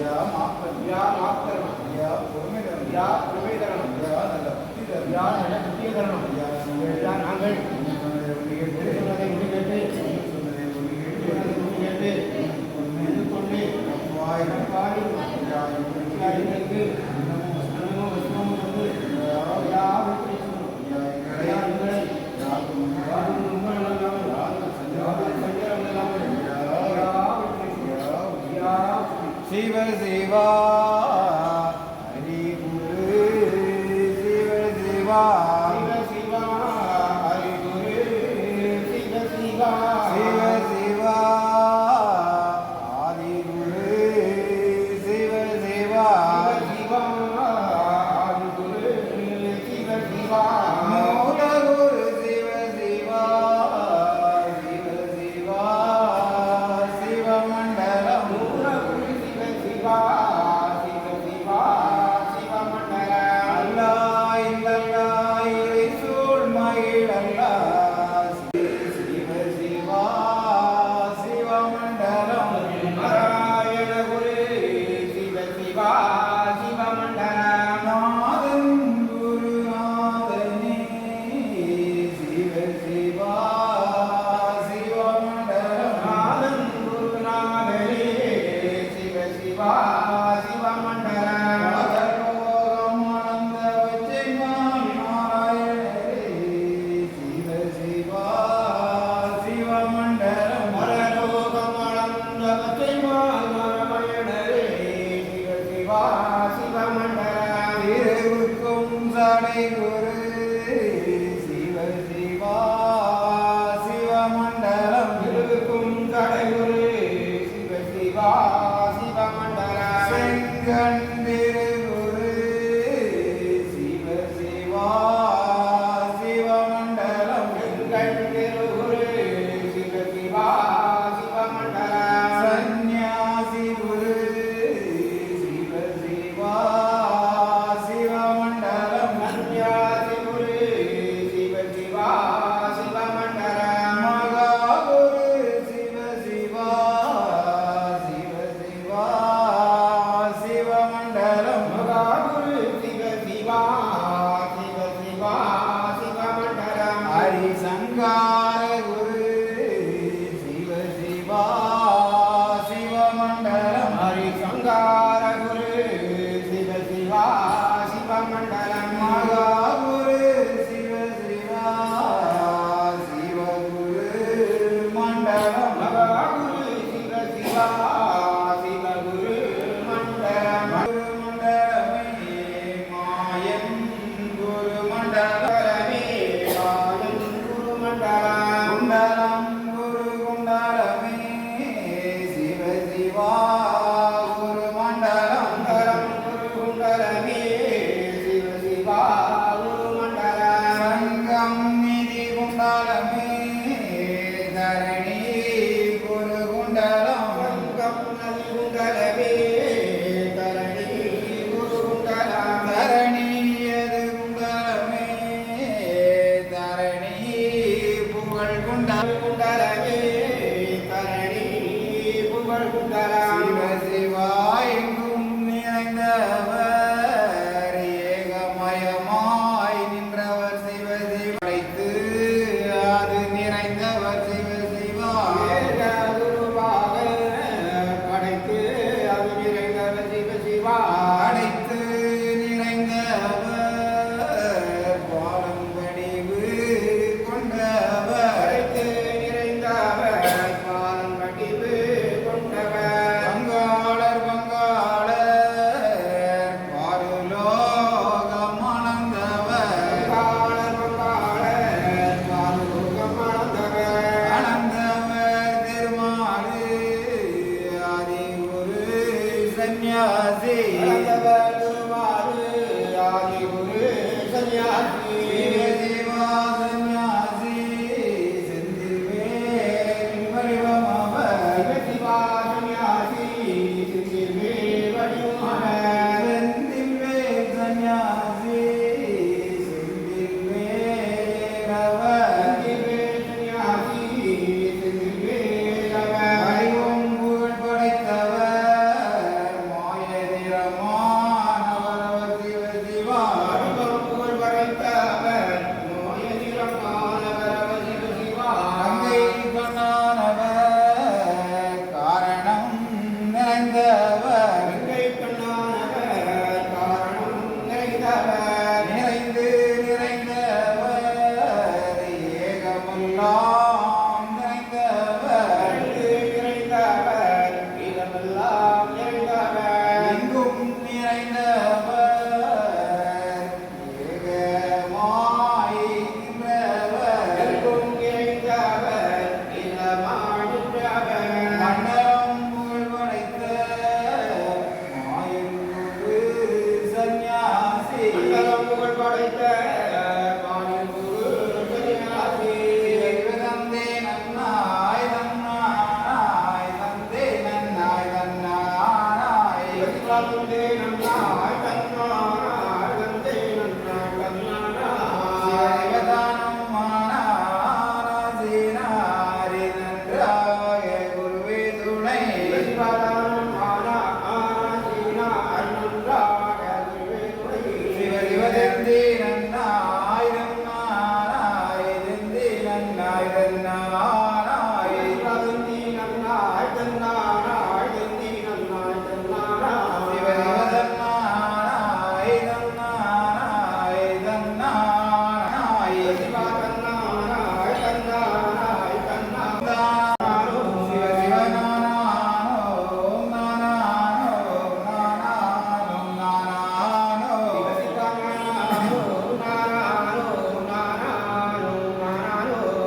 யா மாப்பன் யா மாப்பரம் யா பொறுமைதரம் யா பொறுமைதரணம் யா நல்ல புத்திதரம் யா நல்ல புத்தியதரணம் யா நீங்கள் தான் நாங்கள் ஒன்று கேட்டு சொன்னதை ஒன்று கேட்டு சொன்னதை ஒன்று கேட்டு சொன்னதை ஒன்று கேட்டு ஒன்று கொண்டு ஆயிரம் காரியம் யா எங்களுக்கு Deva. Senhor. சங்கர மகாகுரு சிவ சிவா.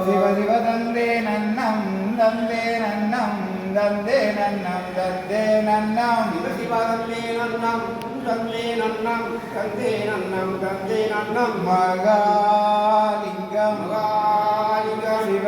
ಶಿವ ಶಿವ ದಂದೆ ನನ್ನಂ ದಂದೆ ನನ್ನಂ ದಂದೆ ನನ್ನಂ ದಂದೆ ನನ್ನಂ ಶಿವ ಶಿವ ದಂದೆ ನನ್ನಂ ದಂದೆ ನನ್ನಂ ದಂದೆ ನನ್ನಂ ದಂದೆ ನನ್ನಂ ಮಗಾಲಿಂಗ ಮಗಾಲಿಂಗ ಶಿವ